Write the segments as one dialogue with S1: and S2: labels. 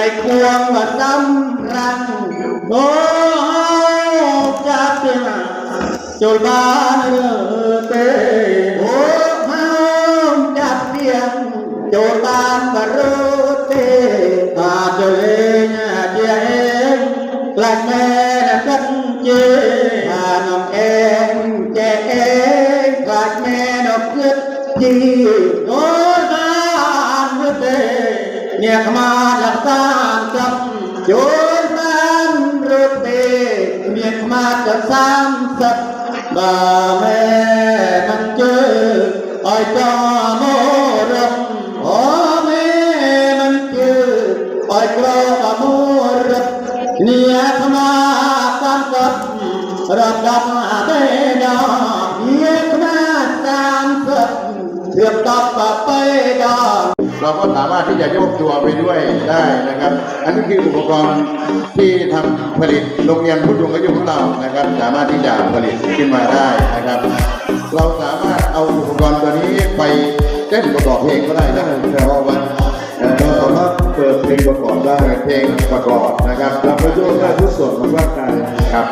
S1: ได้ควง
S2: จำ
S3: รั
S2: งโอ้จับเตียงจุลบานเรือเตโอ้เฮาจับเตียงจุลบานบารเตอาเจงเจเองกลัดแม่กันเจอานองเองเจเองกลัดแม่นกเกิดจีโอ้ตานเวเตเนี่ยมา สามสักบาแเรา
S1: ก็สามารถที่จะโยกตัวไปด้วยได้นะครับ อันนี้คืออุปกรณ์ที่ทำผลิตโรงเรียนผู้สูงอายุของเรานะครับ สามารถที่จะผลิตขึ้นมาได้นะครับ เราสามารถเอาอุปกรณ์ตัวนี้ไปเต้นประกอบเพลงก็ได้นะเพราะว่าเอ่อ
S4: เราสามารถเปิดเพลงประกอบได้
S1: เปิดเพลงประกอบนะครับ
S4: รับประโยชน์ได้ทุกส่วนของร่างกาย
S1: ครับ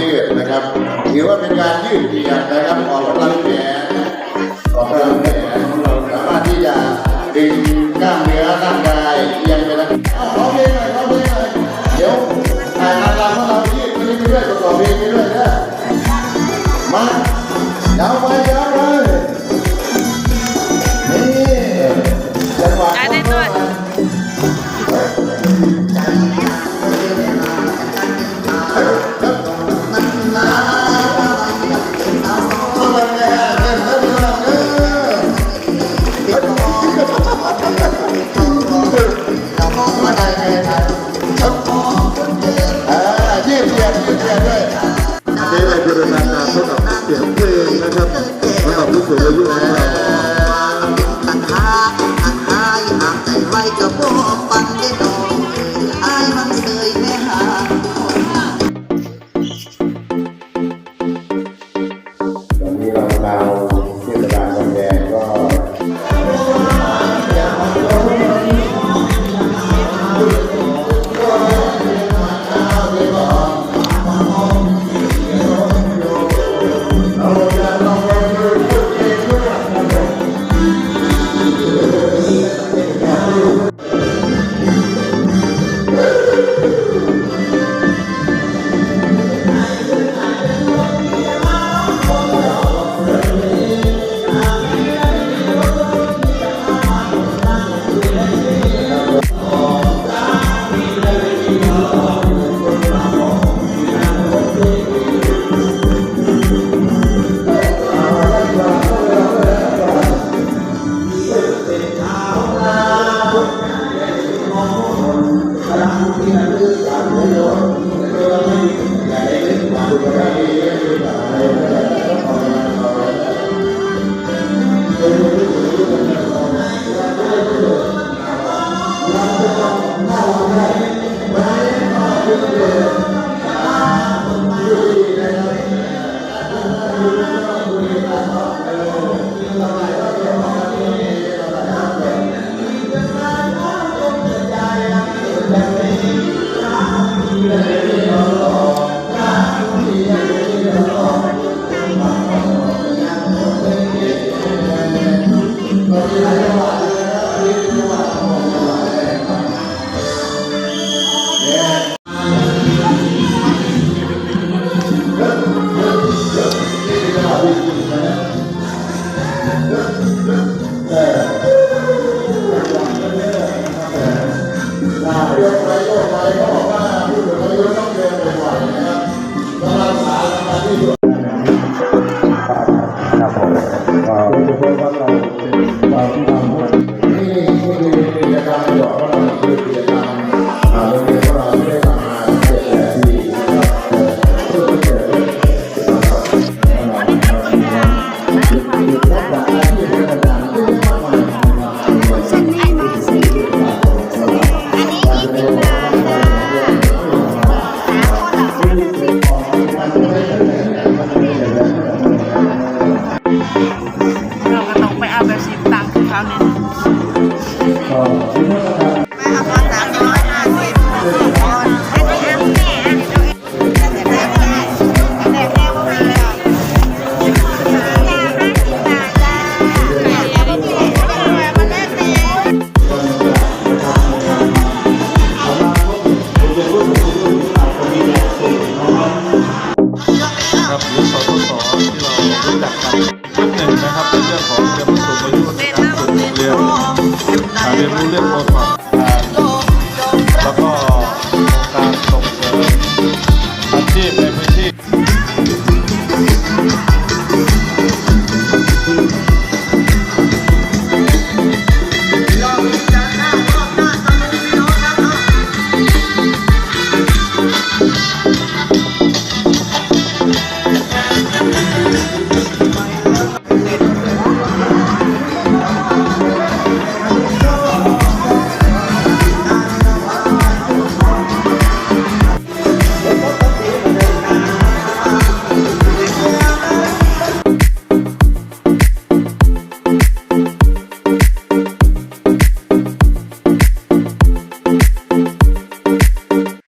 S1: ยืดนะครับถือว่าเป็นการยืดเหยียดนะครับออกกำลังแขนารเท่ากับเสี
S4: ยงเพลงนะครับสำหรับผู้สูงอายุของเรา
S5: ตันหำ